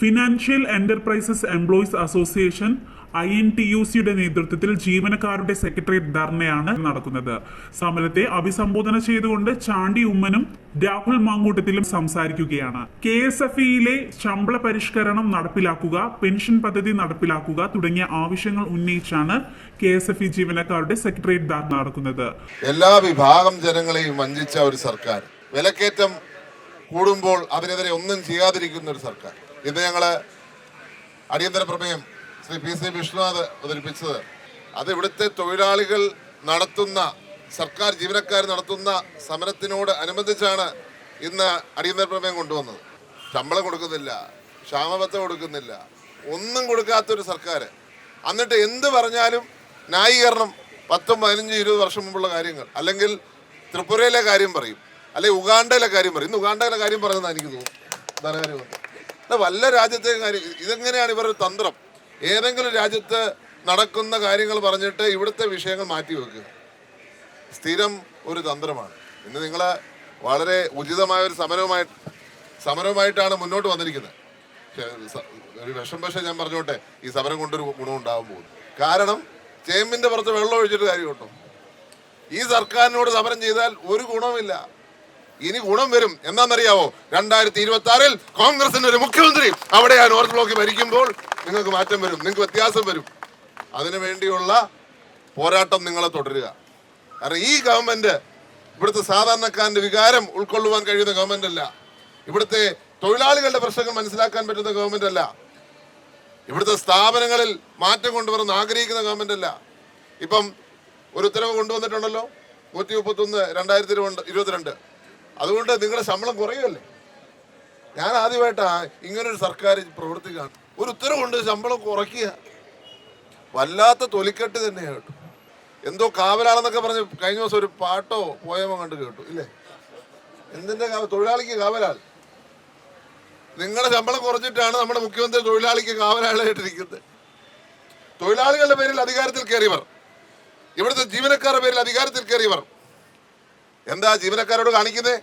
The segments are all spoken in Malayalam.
Financial enterprises employees association I N T U സിയുടെ നേതൃത്വത്തിൽ ജീവനക്കാരുടെ സെക്രട്ടേറിയറ്റ് ധർണയാണ് നടക്കുന്നത്. സമരത്തെ അഭിസംബോധന ചെയ്തുകൊണ്ട് ചാണ്ടി ഉമ്മനും രാഹുൽ മാങ്കൂട്ടത്തിലും സംസാരിക്കുകയാണ്. കെ എസ് എഫ് ഇയിലെ ശമ്പള പരിഷ്കരണം നടപ്പിലാക്കുക പെൻഷൻ പദ്ധതി നടപ്പിലാക്കുക തുടങ്ങിയ ആവശ്യങ്ങൾ ഉന്നയിച്ചാണ് കെ എസ് എഫ് ഇ ജീവനക്കാരുടെ സെക്രട്ടേറിയറ്റ് ധർണ നടക്കുന്നത്. എല്ലാ വിഭാഗം ജനങ്ങളെയും വഞ്ചിച്ച ഒരു സർക്കാർ. വിലക്കയറ്റം കൂടുമ്പോൾ അതിനെതിരെ ഒന്നും ചെയ്യാതിരിക്കുന്ന ഒരു സർക്കാർ. ഇന്ന് ഞങ്ങൾ അടിയന്തര പ്രമേയം ശ്രീ പി സി വിഷ്ണുനാഥ് അവതരിപ്പിച്ചത്. അത് ഇവിടുത്തെ തൊഴിലാളികൾ നടത്തുന്ന സർക്കാർ ജീവനക്കാർ നടത്തുന്ന സമരത്തിനോട് അനുബന്ധിച്ചാണ് ഇന്ന് അടിയന്തര പ്രമേയം കൊണ്ടുവന്നത്. ശമ്പളം കൊടുക്കുന്നില്ല ക്ഷാമബത്ത കൊടുക്കുന്നില്ല ഒന്നും കൊടുക്കാത്തൊരു സർക്കാർ എന്നിട്ട് എന്ത് പറഞ്ഞാലും ന്യായീകരണം പത്തും പതിനഞ്ചും ഇരുപത് വർഷം മുമ്പുള്ള കാര്യങ്ങൾ. അല്ലെങ്കിൽ ത്രിപുരയിലെ കാര്യം പറയും. അല്ലെങ്കിൽ ഉഗാണ്ടയിലെ കാര്യം പറയും. ഇന്ന് ഉഗാണ്ടയിലെ കാര്യം പറയുന്നതാണ് എനിക്ക് തോന്നുന്നു ധനകാര്യം വന്നു വല്ല രാജ്യത്തെ കാര്യം ഇതെങ്ങനെയാണ് ഇവരുടെ തന്ത്രം? ഏതെങ്കിലും രാജ്യത്ത് നടക്കുന്ന കാര്യങ്ങൾ പറഞ്ഞിട്ട് ഇവിടുത്തെ വിഷയങ്ങൾ മാറ്റി വെക്കുക സ്ഥിരം ഒരു തന്ത്രമാണ്. ഇന്ന് നിങ്ങൾ വളരെ ഉചിതമായ ഒരു സമരവുമായി സമരവുമായിട്ടാണ് മുന്നോട്ട് വന്നിരിക്കുന്നത്. ഒരു വിഷം പക്ഷേ ഞാൻ പറഞ്ഞോട്ടെ ഈ സമരം കൊണ്ടൊരു ഗുണം ഉണ്ടാകാൻ പോകുന്നു. കാരണം ചേമ്പിന്റെ പുറത്ത് വെള്ളം ഒഴിച്ചിട്ട് കാര്യം ഈ സർക്കാരിനോട് സമരം ചെയ്താൽ ഒരു ഗുണവുമില്ല. ഇനി ഗുണം വരും. എന്താണെന്നറിയാവോ? രണ്ടായിരത്തി ഇരുപത്തി ആറിൽ കോൺഗ്രസിന്റെ ഒരു മുഖ്യമന്ത്രി അവിടെ ആ നോർത്ത് ബ്ലോക്ക് ഭരിക്കുമ്പോൾ നിങ്ങൾക്ക് മാറ്റം വരും. നിങ്ങൾക്ക് വ്യത്യാസം വരും. അതിനു വേണ്ടിയുള്ള പോരാട്ടം നിങ്ങളെ തുടരുക. കാരണം ഈ ഗവൺമെന്റ് ഇവിടുത്തെ സാധാരണക്കാരന്റെ വികാരം ഉൾക്കൊള്ളുവാൻ കഴിയുന്ന ഗവൺമെന്റ് അല്ല. ഇവിടുത്തെ തൊഴിലാളികളുടെ പ്രശ്നങ്ങൾ മനസ്സിലാക്കാൻ പറ്റുന്ന ഗവൺമെന്റ് അല്ല. ഇവിടുത്തെ സ്ഥാപനങ്ങളിൽ മാറ്റം കൊണ്ടുവരുന്ന ആഗ്രഹിക്കുന്ന ഗവൺമെന്റ് അല്ല. ഇപ്പം ഒരു ഉത്തരവ് കൊണ്ടുവന്നിട്ടുണ്ടല്ലോ? നൂറ്റി മുപ്പത്തൊന്ന് രണ്ടായിരത്തി ഇരുപത്തിരണ്ട്. അതുകൊണ്ട് നിങ്ങളുടെ ശമ്പളം കുറയുമല്ലേ? ഞാൻ ആദ്യമായിട്ടാ ഇങ്ങനൊരു സർക്കാർ പ്രവർത്തിക്കുകയാണ്. ഒരു ഉത്തരവുണ്ട് ശമ്പളം കുറയ്ക്കുക. വല്ലാത്ത തൊലിക്കെട്ട് തന്നെ കേട്ടു. എന്തോ കാവലാണെന്നൊക്കെ പറഞ്ഞ് കഴിഞ്ഞ ദിവസം ഒരു പാട്ടോ പോയമോ കണ്ട് കേട്ടു ഇല്ലേ? എന്തിന്റെ തൊഴിലാളിക്ക് കാവലാൾ നിങ്ങളുടെ ശമ്പളം കുറച്ചിട്ടാണ് നമ്മുടെ മുഖ്യമന്ത്രി തൊഴിലാളിക്ക് കാവലാളായിട്ടിരിക്കുന്നത് തൊഴിലാളികളുടെ പേരിൽ അധികാരത്തിൽ കയറിയവർ. ഇവിടുത്തെ ജീവനക്കാരുടെ പേരിൽ അധികാരത്തിൽ കയറിയവർ. എന്താ ജീവനക്കാരോട് കാണിക്കുന്നേ?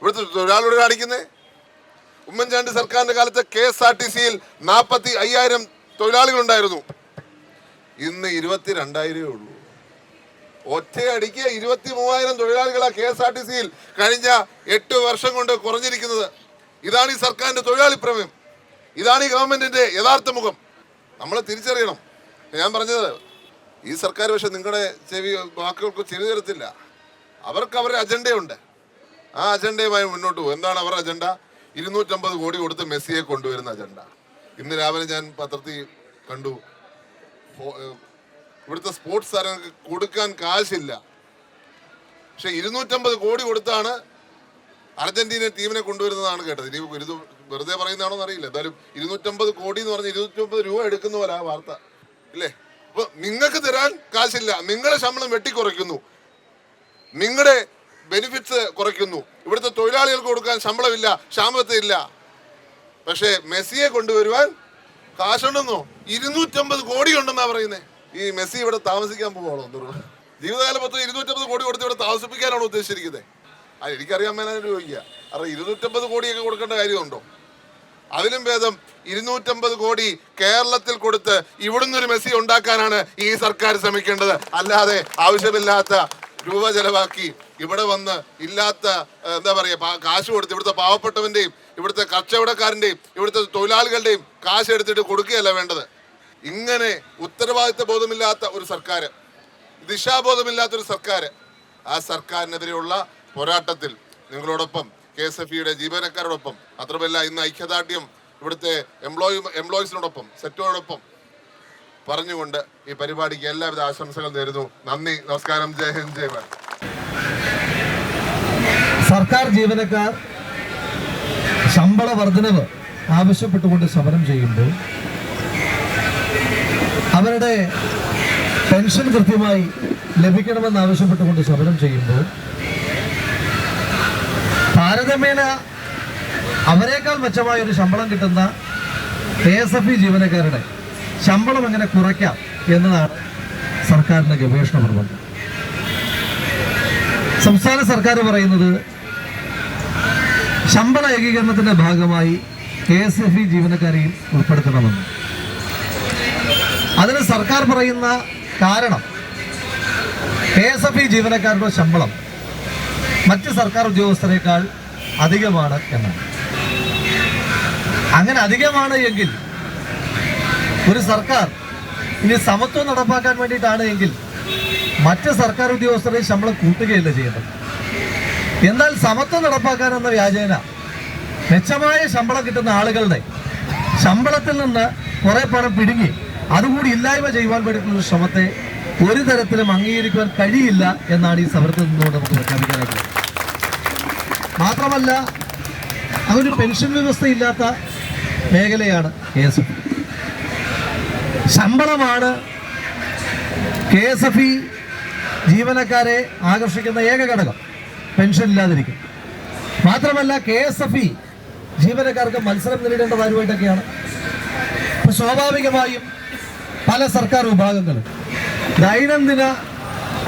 ഇവിടുത്തെ തൊഴിലാളിയോട് കാണിക്കുന്നേ? ഉമ്മൻചാണ്ടി സർക്കാരിന്റെ കാലത്ത് കെ എസ് ആർ ടി സിയിൽ നാൽപ്പത്തി അയ്യായിരം തൊഴിലാളികളുണ്ടായിരുന്നു. ഇന്ന് ഇരുപത്തി രണ്ടായിരമേ ഉള്ളൂ. ഒറ്റയടിക്ക് ഇരുപത്തി മൂവായിരം തൊഴിലാളികളാണ് കെ എസ് ആർ ടി സിയിൽ കഴിഞ്ഞ എട്ട് വർഷം കൊണ്ട് കുറഞ്ഞിരിക്കുന്നത്. ഇതാണ് ഈ സർക്കാരിന്റെ തൊഴിലാളി പ്രമേയം. ഇതാണ് ഈ ഗവൺമെന്റിന്റെ യഥാർത്ഥ മുഖം. നമ്മൾ തിരിച്ചറിയണം. ഞാൻ പറഞ്ഞത് ഈ സർക്കാർ പക്ഷെ നിങ്ങളുടെ ചെവി വാക്കുകൾക്ക് ചെവി തരത്തില്ല അവർക്ക് അവരുടെ അജണ്ടയുണ്ട്. ആ അജണ്ടയുമായി മുന്നോട്ട് പോകും. എന്താണ് അവരുടെ അജണ്ട? ഇരുന്നൂറ്റമ്പത് കോടി കൊടുത്ത് മെസ്സിയെ കൊണ്ടുവരുന്ന അജണ്ട. ഇന്ന് രാവിലെ ഞാൻ പത്രത്തിൽ കണ്ടു. ഇവിടുത്തെ സ്പോർട്സ് താരങ്ങൾക്ക് കൊടുക്കാൻ കാശില്ല. പക്ഷെ ഇരുന്നൂറ്റമ്പത് കോടി കൊടുത്താണ് അർജന്റീന ടീമിനെ കൊണ്ടുവരുന്നതാണ് കേട്ടത്. ഇനി ഇത് വെറുതെ പറയുന്നതാണോ അറിയില്ല എന്തായാലും ഇരുന്നൂറ്റമ്പത് കോടി എന്ന് പറഞ്ഞ് ഇരുന്നൂറ്റമ്പത് രൂപ എടുക്കുന്ന പോലെ ആ വാർത്ത. ഇല്ലേ? അപ്പൊ നിങ്ങൾക്ക് തരാൻ കാശില്ല. നിങ്ങളുടെ ശമ്പളം വെട്ടിക്കുറയ്ക്കുന്നു. നിങ്ങളുടെ ബെനിഫിറ്റ്സ് കുറയ്ക്കുന്നു. ഇവിടുത്തെ തൊഴിലാളികൾക്ക് കൊടുക്കാൻ ശമ്പളമില്ല ക്ഷാമത്തില്ല പക്ഷേ മെസ്സിയെ കൊണ്ടുവരുവാൻ കാശുണ്ടെന്നോ ഇരുന്നൂറ്റമ്പത് കോടി ഉണ്ടെന്നാ പറയുന്നേ. ഈ മെസ്സി ഇവിടെ താമസിക്കാൻ പോവാണോ ജീവിതകാല മൊത്തം ഇരുന്നൂറ്റമ്പത് കോടി കൊടുത്ത് ഇവിടെ താമസിപ്പിക്കാനാണ് ഉദ്ദേശിച്ചിരിക്കുന്നത് ആ എനിക്കറിയാൻ മേലാൻ ചോദിക്കുക കാരണം ഇരുന്നൂറ്റമ്പത് കോടിയൊക്കെ കൊടുക്കേണ്ട കാര്യമുണ്ടോ? അതിലും ഭേദം ഇരുന്നൂറ്റമ്പത് കോടി കേരളത്തിൽ കൊടുത്ത് ഇവിടുന്ന് ഒരു മെസ്സി ഉണ്ടാക്കാനാണ് ഈ സർക്കാർ ശ്രമിക്കേണ്ടത്. അല്ലാതെ ആവശ്യമില്ലാത്ത രൂപ ചെലവാക്കി. ഇവിടെ വന്ന് ഇല്ലാത്ത എന്താ പറയുക കാശ് കൊടുത്ത് ഇവിടുത്തെ പാവപ്പെട്ടവന്റെയും ഇവിടുത്തെ കച്ചവടക്കാരന്റെയും ഇവിടുത്തെ തൊഴിലാളികളുടെയും കാശ് എടുത്തിട്ട് കൊടുക്കുകയല്ല വേണ്ടത്. ഇങ്ങനെ ഉത്തരവാദിത്ത ബോധമില്ലാത്ത ഒരു സർക്കാർ ദിശാബോധമില്ലാത്തൊരു സർക്കാർ ആ സർക്കാരിനെതിരെയുള്ള പോരാട്ടത്തിൽ നിങ്ങളോടൊപ്പം കെ എസ് എഫ് ഇയുടെ ജീവനക്കാരോടൊപ്പം മാത്രമല്ല ഇന്ന് ഐക്യദാർഢ്യം ഇവിടുത്തെ എംപ്ലോയി എംപ്ലോയീസിനോടൊപ്പം സെറ്റോടൊപ്പം പറഞ്ഞുകൊണ്ട് ഈ പരിപാടിക്ക് എല്ലാവിധ ആശംസകൾ നേരുന്നു. നന്ദി നമസ്കാരം ജയ ഹിന്ദ് ജയ ഭാരത്. സർക്കാർ ജീവനക്കാർ ശമ്പള വർധനവ് ആവശ്യപ്പെട്ടുകൊണ്ട് സമരം ചെയ്യുമ്പോൾ അവരുടെ പെൻഷൻ കൃത്യമായി ലഭിക്കണമെന്ന് ആവശ്യപ്പെട്ടുകൊണ്ട് സമരം ചെയ്യുമ്പോൾ താരതമ്യേന അവരെക്കാൾ മെച്ചമായ ഒരു ശമ്പളം കിട്ടുന്ന കെ എസ് എഫ് ഇ ജീവനക്കാരുടെ ശമ്പളം എങ്ങനെ കുറയ്ക്കാം എന്നതാണ് സർക്കാരിന്റെ ഗവേഷണ പ്രബന്ധം സംസ്ഥാന സർക്കാർ പറയുന്നത് ശമ്പള ഏകീകരണത്തിന്റെ ഭാഗമായി കെ എസ് എഫ് ഇ ജീവനക്കാരെയും ഉൾപ്പെടുത്തണമെന്ന്. അതിന് സർക്കാർ പറയുന്ന കാരണം കെ എസ് എഫ് ഇ ജീവനക്കാരുടെ ശമ്പളം മറ്റ് സർക്കാർ ഉദ്യോഗസ്ഥരെക്കാൾ അധികമാണ് എന്നാണ്. അങ്ങനെ അധികമാണ് എങ്കിൽ ഒരു സർക്കാർ. ഇനി സമത്വം നടപ്പാക്കാൻ വേണ്ടിയിട്ടാണ് എങ്കിൽ മറ്റ് സർക്കാർ ഉദ്യോഗസ്ഥരെ ശമ്പളം കൂട്ടുകയല്ല ചെയ്യേണ്ടത്. എന്നാൽ സമത്വം നടപ്പാക്കാൻ എന്ന വ്യാജേന മെച്ചമായ ശമ്പളം കിട്ടുന്ന ആളുകളുടെ ശമ്പളത്തിൽ നിന്ന് കുറെ പണം പിടുങ്ങി അതുകൂടി ഇല്ലായ്മ ചെയ്യുവാൻ വേണ്ടിയിട്ടുള്ള ശ്രമത്തെ ഒരു തരത്തിലും അംഗീകരിക്കുവാൻ കഴിയില്ല എന്നാണ് ഈ സമരത്തിൽ നിന്നുകൊണ്ട് നമുക്ക് പ്രഖ്യാപിക്കാനായിട്ടുള്ളത്. മാത്രമല്ല അതൊരു പെൻഷൻ വ്യവസ്ഥയില്ലാത്ത മേഖലയാണ് കെ എസ് എഫ്. ശമ്പളമാണ് കെ എസ് എഫ് ഇ ജീവനക്കാരെ ആകർഷിക്കുന്ന ഏക ഘടകം. പെൻഷൻ ഇല്ലാതിരിക്കും. മാത്രമല്ല കെ എസ് എഫ് ഇ ജീവനക്കാർക്ക് മത്സരം നേരിടേണ്ട കാര്യമായിട്ടൊക്കെയാണ് സ്വാഭാവികമായും പല സർക്കാർ വിഭാഗങ്ങളും ദൈനംദിന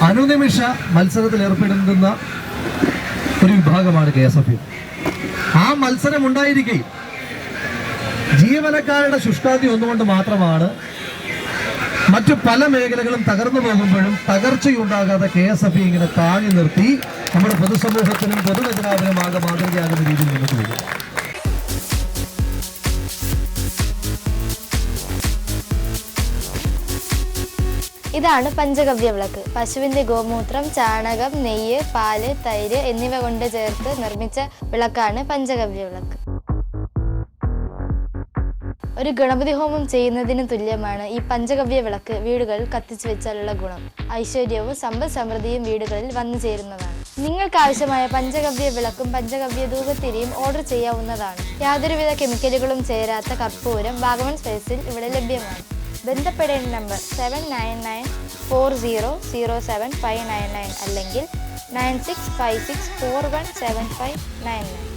അനുനിമിഷ മത്സരത്തിൽ ഏർപ്പെടുന്ന ഒരു വിഭാഗമാണ് കെ എസ് എഫ് ഇ. ആ മത്സരം ഉണ്ടായിരിക്കുകയും ജീവനക്കാരുടെ ശുഷ്കാന്തി ഒന്നുകൊണ്ട് മാത്രമാണ് മറ്റു പല മേഖലകളും തകർന്നു പോകുമ്പോഴും തകർച്ചയുണ്ടാകാതെ കെ എസ് എഫ് ഇങ്ങനെ താങ്ങി നിർത്തി നമ്മുടെ പൊതുസമൂഹത്തിനും പൊതുരചനാവിനും ആകെ മാതൃകയാകുന്ന രീതിയിൽ മുന്നോട്ട് പോകും. ഇതാണ് പഞ്ചഗവ്യ വിളക്ക്. പശുവിന്റെ ഗോമൂത്രം ചാണകം നെയ്യ് പാൽ തൈര് എന്നിവ കൊണ്ട് ചേർത്ത് നിർമ്മിച്ച വിളക്കാണ് പഞ്ചഗവ്യ വിളക്ക്. ഒരു ഗണപതി ഹോമം ചെയ്യുന്നതിന് തുല്യമാണ് ഈ പഞ്ചഗവ്യ വിളക്ക് വീടുകളിൽ കത്തിച്ചു വെച്ചാലുള്ള ഗുണം. ഐശ്വര്യവും സമ്പദ് സമൃദ്ധിയും വീടുകളിൽ വന്നു ചേരുന്നതാണ്. നിങ്ങൾക്ക് ആവശ്യമായ പഞ്ചഗവ്യ വിളക്കും പഞ്ചഗവ്യ ധൂപത്തിരിയും ഓർഡർ ചെയ്യാവുന്നതാണ്. യാതൊരുവിധ കെമിക്കലുകളും ചേരാത്ത കർപ്പൂരം വാഗമൺ സ്പേസിൽ ഇവിടെ ലഭ്യമാണ്. ബന്ധപ്പെടേണ്ട number seven nine nine four zero zero seven five nine nine അല്ലെങ്കിൽ nine six five six four one seven five nine nine.